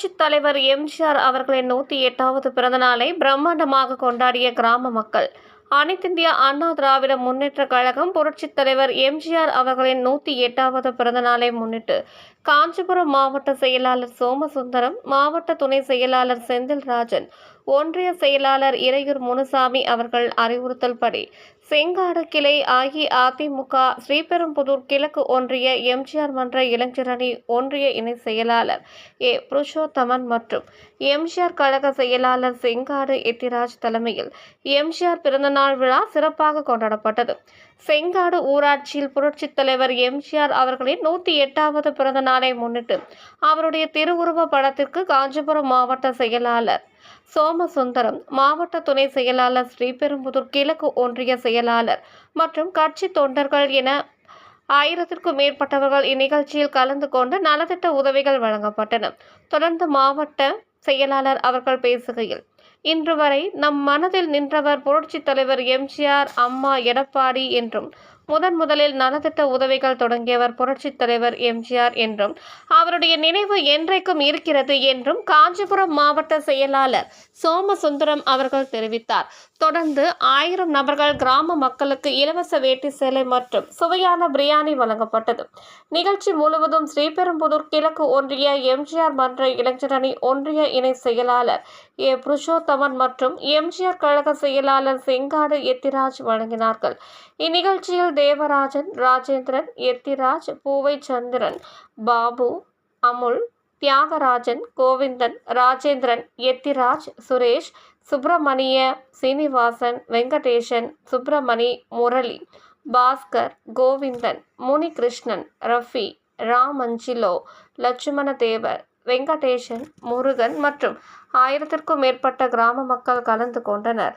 தலைவர் எம்ஜிஆர் அவர்களின் நூற்றி எட்டாவது பிறந்தநாளை பிரம்மாண்டமாக கொண்டாடிய கிராம மக்கள். அனைத்திந்திய அண்ணா திராவிட முன்னேற்ற கழகம் புரட்சித் தலைவர் எம்ஜிஆர் அவர்களின் நூற்றி எட்டாவது பிறந்தநாளை முன்னிட்டு காஞ்சிபுரம் மாவட்ட செயலாளர் சோமசுந்தரம் மாவட்ட துணை செயலாளர் செந்தில்ராஜன் ஒன்றிய செயலாளர் இறையூர் முனுசாமி அவர்கள் அறிவுறுத்தல்படி செங்காடு கிளை அஇஅதிமுக ஸ்ரீபெரும்புதூர் கிழக்கு ஒன்றிய எம்ஜிஆர் மன்ற இளைஞரணி ஒன்றிய இணை செயலாளர் ஏ. புருஷோத்தமன் மற்றும் எம்ஜிஆர் கழக செயலாளர் செங்காடு எத்திராஜ் தலைமையில் எம்ஜிஆர் பிறந்தநாள் விழா சிறப்பாக கொண்டாடப்பட்டது. செங்காடு ஊராட்சியில் புரட்சித் தலைவர் எம்ஜிஆர் அவர்களின் நூற்றி எட்டாவது பிறந்த நாளை முன்னிட்டு அவருடைய திருவுருவ படத்திற்கு காஞ்சிபுரம் மாவட்ட செயலாளர் சோமசுந்தரம் மாவட்ட துணை செயலாளர் ஸ்ரீபெரும்புதூர் கிழக்கு ஒன்றிய செயலாளர் மற்றும் கட்சி தொண்டர்கள் என ஆயிரத்திற்கும் மேற்பட்டவர்கள் இந்நிகழ்ச்சியில் கலந்து கொண்டு நலத்திட்ட உதவிகள் வழங்கப்பட்டன. தொடர்ந்து மாவட்ட செயலாளர் அவர்கள் பேசுகையில் இன்று வரை நம் மனதில் நின்றவர் புரட்சித் தலைவர் எம்ஜிஆர் அம்மா எடப்பாடி என்றும் முதன் முதலில் நலத்திட்ட உதவிகள் தொடங்கியவர் புரட்சித் தலைவர் எம்ஜிஆர் என்றும் அவருடைய நினைவு என்றைக்கும் இருக்கிறது என்றும் காஞ்சிபுரம் மாவட்ட செயலாளர் சோமசுந்தரம் அவர்கள் தெரிவித்தார். தொடர்ந்து ஆயிரம் நபர்கள் கிராம மக்களுக்கு இலவச வேட்டி சேலை மற்றும் சுவையான பிரியாணி வழங்கப்பட்டது. நிகழ்ச்சி முழுவதும் ஸ்ரீபெரும்புதூர் கிழக்கு ஒன்றிய எம்ஜிஆர் மன்ற இளைஞரணி ஒன்றிய இணை செயலாளர் ஏ. புருஷோத்தமன் மற்றும் எம்ஜிஆர் கழக செயலாளர் செங்காடு எத்திராஜ் வழங்கினார்கள். இந்நிகழ்ச்சியில் தேவராஜன் ராஜேந்திரன் எத்திராஜ் பூவை சந்திரன் பாபு அமுல் தியாகராஜன் கோவிந்தன் ராஜேந்திரன் எத்திராஜ் சுரேஷ் சுப்பிரமணிய சீனிவாசன் வெங்கடேசன் சுப்பிரமணி முரளி பாஸ்கர் கோவிந்தன் முனிகிருஷ்ணன் ரஃபி ராமஞ்சிலோ லட்சுமண தேவர் வெங்கடேசன் முருகன் மற்றும் ஆயிரத்திற்கும் மேற்பட்ட கிராம மக்கள் கலந்து கொண்டனர்.